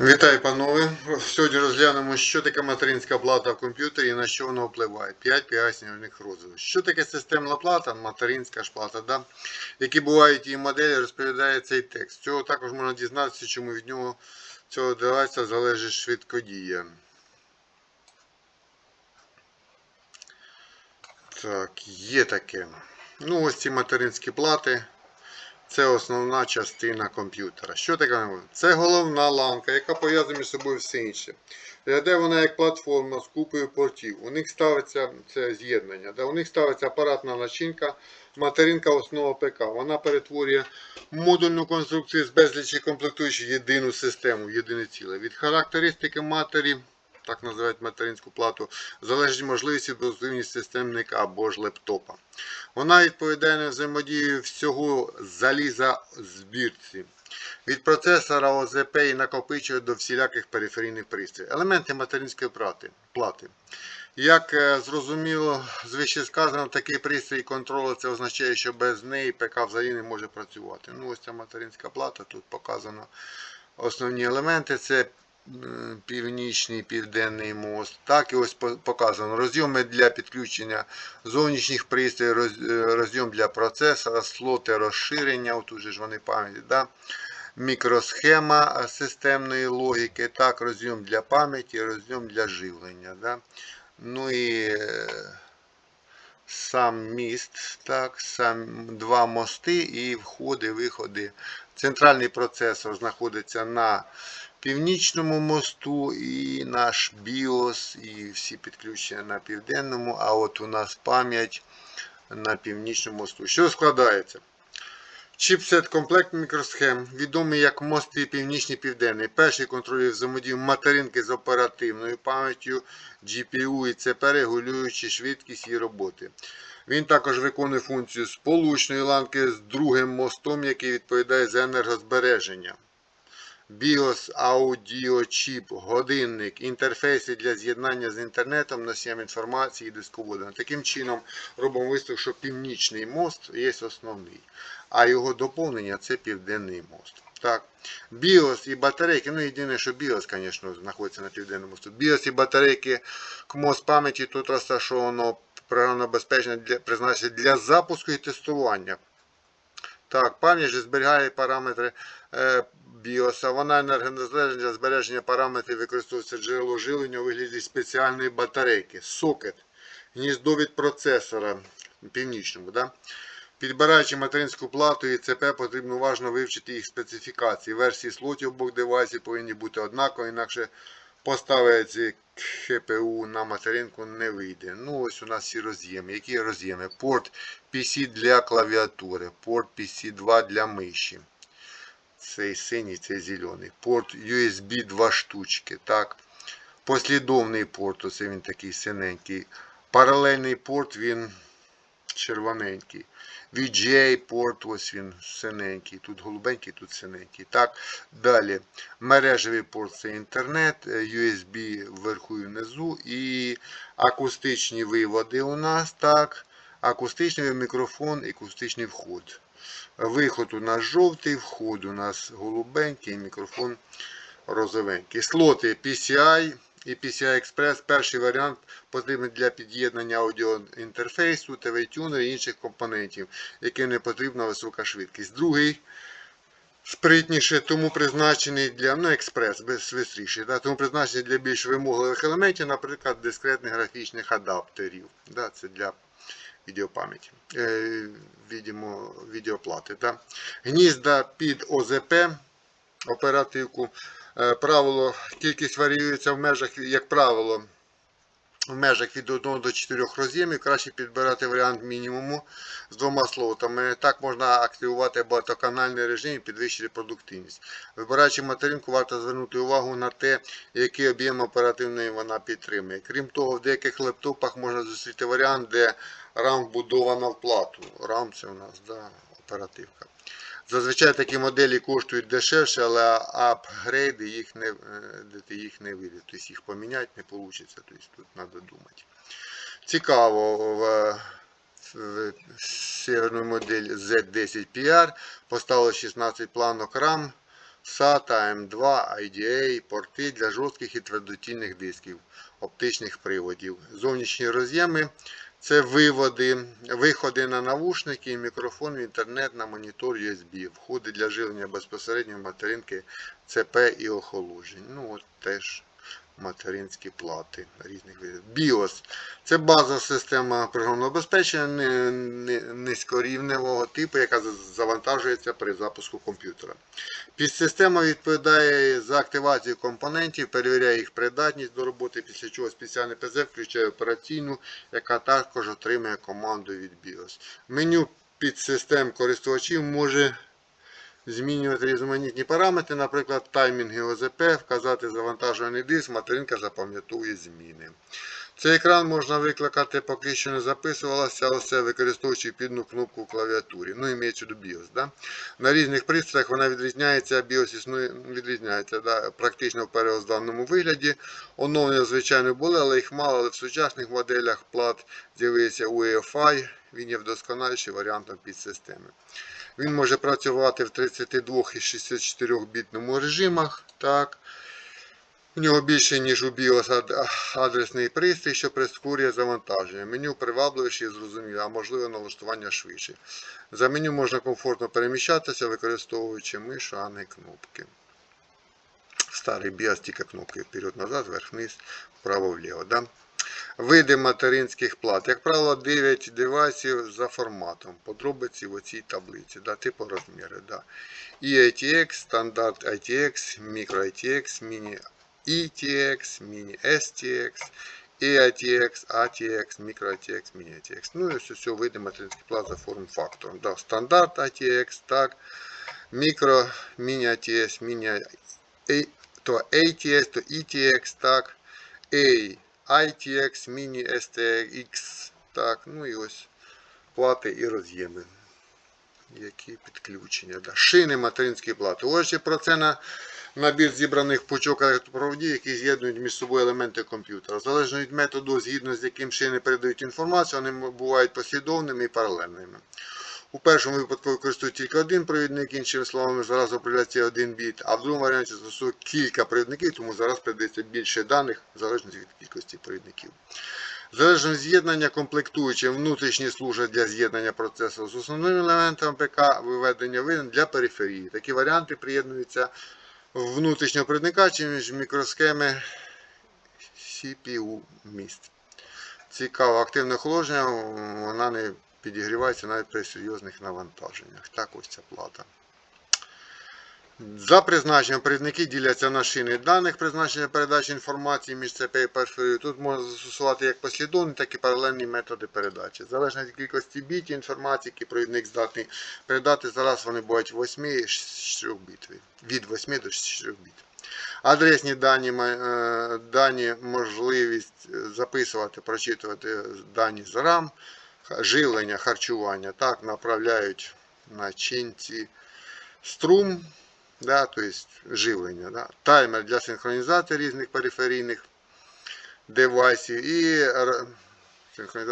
Вітаю, панове. Сьогодні розглянемо, що таке материнська плата в комп'ютері і на що вона впливає. 5 пояснювальних розділів. Що таке системна плата, материнська ж плата, да? які бувають її моделі, розповідає цей текст. Цього також можна дізнатися, чому від нього цього девайса залежить швидкодія. Так, є таке. Ну, ось ці материнські плати. Це основна частина комп'ютера. Що таке? Це головна ланка, яка пов'язує між собою все інше. Де вона як платформа з купою портів. У них ставиться це з'єднання. У них ставиться апаратна начинка, материнка основа ПК. Вона перетворює модульну конструкцію з безлічі комплектуючих єдину систему, єдине ціле. Від характеристики матері, так називають материнську плату, залежить можливість продуктивність системника або ж лептопа. Вона відповідає на взаємодію всього заліза збірці. Від процесора ОЗП і накопичує до всіляких периферійних пристроїв. Елементи материнської плати. Як е, зрозуміло, з вище сказано, такий пристрій контролю це означає, що без неї ПК взагалі не може працювати. Ну, ось ця материнська плата, тут показано основні елементи. Це північний південний мост. Так і ось показано розйоми для підключення зовнішніх пристроїв, е, розйом для процесора, слоти розширення, отут же ж вони пам'яті. Да? Мікросхема системної логіки, так, розйом для пам'яті, розйом для живлення. Да? Ну і е, сам міст, так, сам два мости і входи, виходи. Центральний процесор знаходиться на північному мосту і наш BIOS, і всі підключення на південному, а от у нас пам'ять на північному мосту. Що складається? Чіпсет комплект мікросхем, відомий як мости північний південний. Перший контролює взаємодію материнки з оперативною пам'яттю, GPU і ЦП, регулюючи швидкість її роботи. Він також виконує функцію сполучної ланки з другим мостом, який відповідає за енергозбереження. BIOS, аудіо, чіп, годинник, інтерфейси для з'єднання з інтернетом, носієм інформації дисководом. Таким чином робимо висновок, що північний мост є основний, а його доповнення це південний мост. Так. BIOS і батарейки, ну єдине, що BIOS, звісно, знаходиться на південному мосту. BIOS і батарейки КМОС пам'яті тут розташовано програмно безпечно для призначення для запуску і тестування. Так, пам'ять же зберігає параметри е, BIOS. Вона енергонезалежна для збереження параметрів використовується джерело живлення у вигляді спеціальної батарейки. Сокет. Гніздо від процесора північному. Да? Підбираючи материнську плату і ЦП, потрібно уважно вивчити їх специфікації. Версії слотів обох девайсів повинні бути однакові, інакше поставити ХПУ на материнку не вийде. Ну, ось у нас всі роз'єми. Які роз'єми? Порт PC для клавіатури, порт PC2 для миші. Цей синій, цей зелений. Порт USB 2 штучки. Так. Послідовний порт, оце він такий синенький. Паралельний порт, він червоненький. VGA порт, ось він синенький. Тут голубенький, тут синенький. Так, далі. Мережевий порт це інтернет, USB вверху і внизу. І акустичні виводи у нас. так. Акустичний мікрофон і акустичний вход. Виход у нас жовтий, вход у нас голубенький, мікрофон розовенький. Слоти PCI і PCI Express. Перший варіант потрібен для під'єднання аудіоінтерфейсу, ТВ-тюнер і інших компонентів, яким не потрібна висока швидкість. Другий спритніше, тому призначений для ну, експрес, без швидший, да, тому призначений для більш вимогливих елементів, наприклад, дискретних графічних адаптерів. Да, це для відеопам'яті, е, відімо, відеоплати. Да. Гнізда під ОЗП оперативку. Е, Правило, кількість варіюється в межах, як правило, в межах від 1 до 4 роз'ємів. Краще підбирати варіант мінімуму з двома слотами. Так можна активувати багатоканальний режим і підвищити продуктивність. Вибираючи материнку, варто звернути увагу на те, який об'єм оперативної вона підтримує. Крім того, в деяких лептопах можна зустріти варіант, де RAM вбудована в плату. RAM це у нас да, оперативка. Зазвичай такі моделі коштують дешевше, але апгрейди їх не, е, їх не вийде. Тобто їх поміняти не вийде. Тобто тут треба думати. Цікаво, в, в северну модель Z10PR поставили 16 планок RAM SATA, M2, IDA, порти для жорстких і твердотільних дисків, оптичних приводів. Зовнішні роз'єми це виводи, виходи на навушники, мікрофон, інтернет, на монітор USB, входи для живлення безпосередньо материнки ЦП і охолоджень. Ну от теж материнські плати різних видів. BIOS це базова система програмного ни- низькорівневого типу, яка завантажується при запуску комп'ютера. Підсистема відповідає за активацію компонентів, перевіряє їх придатність до роботи, після чого спеціальний ПЗ включає операційну, яка також отримує команду від BIOS. Меню підсистем користувачів може змінювати різноманітні параметри, наприклад, таймінги ОЗП, вказати завантажуваний диск, материнка запам'ятовує зміни. Цей екран можна викликати, поки що не записувалося, оце використовуючи підну кнопку в клавіатурі. Ну, імеється до BIOS. Да? На різних пристроях вона відрізняється, BIOS існує, відрізняється да? практично в первозданному вигляді. Оновлення, звичайно, були, але їх мало, але в сучасних моделях плат з'явився UEFI, він є вдосконаліший варіантом підсистеми. Він може працювати в 32 і 64 бітному режимах. Так. У нього більше, ніж у BIOS адресний пристрій, що прискорює завантаження. Меню привабливіше і зрозуміле, а можливо налаштування швидше. За меню можна комфортно переміщатися, використовуючи мишу, а не кнопки. Старий BIOS тільки кнопки вперед-назад, вверх-вниз, вправо-вліво. Да? Види материнських плат. Як правило, 9 девайсів за форматом. Подробиці в оцій таблиці. Да, типу розміри. Да. EATX, стандарт ITX, Micro ITX, Mini ETX, Mini STX, EATX, ATX, Micro ATX, Mini ATX. Ну і ось все види материнських плат за форм-фактором. Да, стандарт ATX, так. Mini ATX, Mini A- то ATX, то ETX, так. A, ITX, Mini STX, так, ну і ось плати і роз'єми. Які підключення. Да. Шини материнської плати. Ось про це на набір зібраних пучок електропроводів, які з'єднують між собою елементи комп'ютера. Залежно від методу, згідно з яким шини передають інформацію, вони бувають послідовними і паралельними. У першому випадку використовують тільки один провідник, іншими словами, зараз определяється один біт, а в другому варіанті застосують кілька провідників, тому зараз передається більше даних в залежності від кількості провідників. Залежно від з'єднання комплектуючі внутрішні служать для з'єднання процесору з основним елементом ПК виведення вин для периферії. Такі варіанти приєднуються внутрішнього провідника чи між мікросхеми CPU міст. Цікаво, активне охолодження, вона не підігрівається навіть при серйозних навантаженнях. Так ось ця плата. За призначенням провідники діляться на шини даних призначення передачі інформації між ЦП і периферією. Тут можна застосувати як послідовні, так і паралельні методи передачі. Залежно від кількості бітів інформації, які провідник здатний передати, зараз вони бувають 8 і 4 біт. Від 8 до 4 біт. Адресні дані, е, дані можливість е, записувати, прочитувати дані з RAM, живлення, харчування. Так, направляють на чинці струм, да, то есть живлення. Да. Таймер для синхронізації різних периферійних девайсів і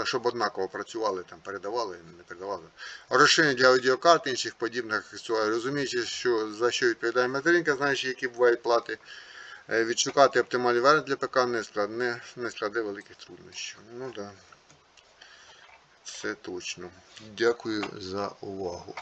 щоб однаково працювали, там передавали, не передавали. Розширення для аудіокарт, інших подібних аксесуарів. Розуміючи, що за що відповідає материнка, знаючи, які бувають плати, е, відшукати оптимальний варіант для ПК не складне, не складе великих труднощів. Ну да. Це точно. Дякую за увагу.